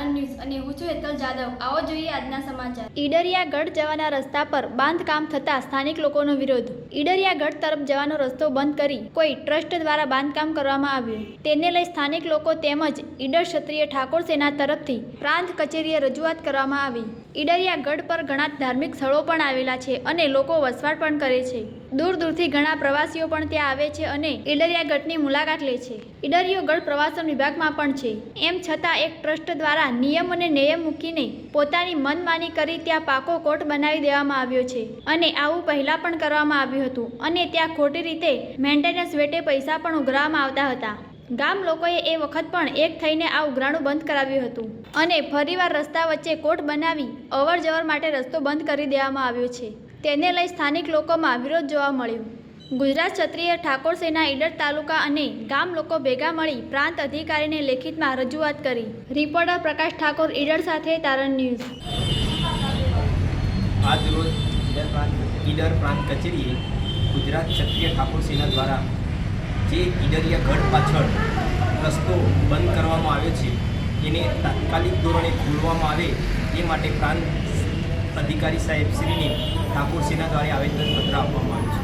News અને હું છું હેતલ જાદવ. આવો જોઈએ આજના સમાચાર. ઈડરિયા ગઢ જવાના રસ્તા પર બાંધકામ થતાં સ્થાનિક લોકોનો વિરોધ. ઈડરિયા ગઢ તરફ જવાનો રસ્તો બંધ કરી કોઈ ટ્રસ્ટ દ્વારા બાંધકામ કરવામાં આવ્યું. તેને લઈ સ્થાનિક લોકો તેમજ ઈડર ક્ષત્રિય ઠાકોર સેના તરફથી પ્રાંત કચેરીએ રજૂઆત કરવામાં આવી. ઈડરિયા ગઢ પર ઘણા ધાર્મિક સ્થળો પણ આવેલા છે અને લોકો વસવાટ પણ કરે છે. દૂર દૂરથી ઘણા પ્રવાસીઓ પણ ત્યાં આવે છે અને ઈડરિયા ગઢની મુલાકાત લે છે. ઈડરિયો ગઢ પ્રવાસન વિભાગમાં પણ છે. એમ છતાં એક ટ્રસ્ટ દ્વારા નિયમ અને નિયમ મૂકીને પોતાની મનમાની કરી ત્યાં પાકો કોટ બનાવી દેવામાં આવ્યો છે અને આવું પહેલાં પણ કરવામાં આવ્યું હતું અને ત્યાં ખોટી રીતે મેન્ટેનન્સ વેટે પૈસા પણ ઉઘરાવવામાં આવતા હતા. ગામ લોકોએ એ વખત પણ એક થઈને આ ઉઘરાણું બંધ કરાવ્યું હતું અને ફરીવાર રસ્તા વચ્ચે કોટ બનાવી અવર જવર માટે રસ્તો બંધ કરી દેવામાં આવ્યો છે. તેને લઈ સ્થાનિક લોકોમાં વિરોધ જોવા મળ્યો. ગુજરાત ક્ષત્રિય ઠાકોર સેના ઈડર તાલુકા અને ગામ લોકો ભેગા મળી પ્રાંત અધિકારીને લેખિતમાં રજૂઆત કરી. રિપોર્ટર પ્રકાશ ઠાકોર ઈડર સાથે તારણ ન્યૂઝ. આજ રોજ ઈડર પ્રાંત કચેરીએ ગુજરાત ક્ષત્રિય ઠાકોર સેના દ્વારા જે ઈડરિયા ગઢ પાછળ રસ્તો બંધ કરવામાં આવ્યો છે, એને તાત્કાલિક ધોરણે ખોલવામાં આવે એ માટે પ્રાંત અધિકારી સાહેબ શ્રીને ઠાકોર સેના દ્વારા આવેદનપત્ર આપવામાં આવ્યું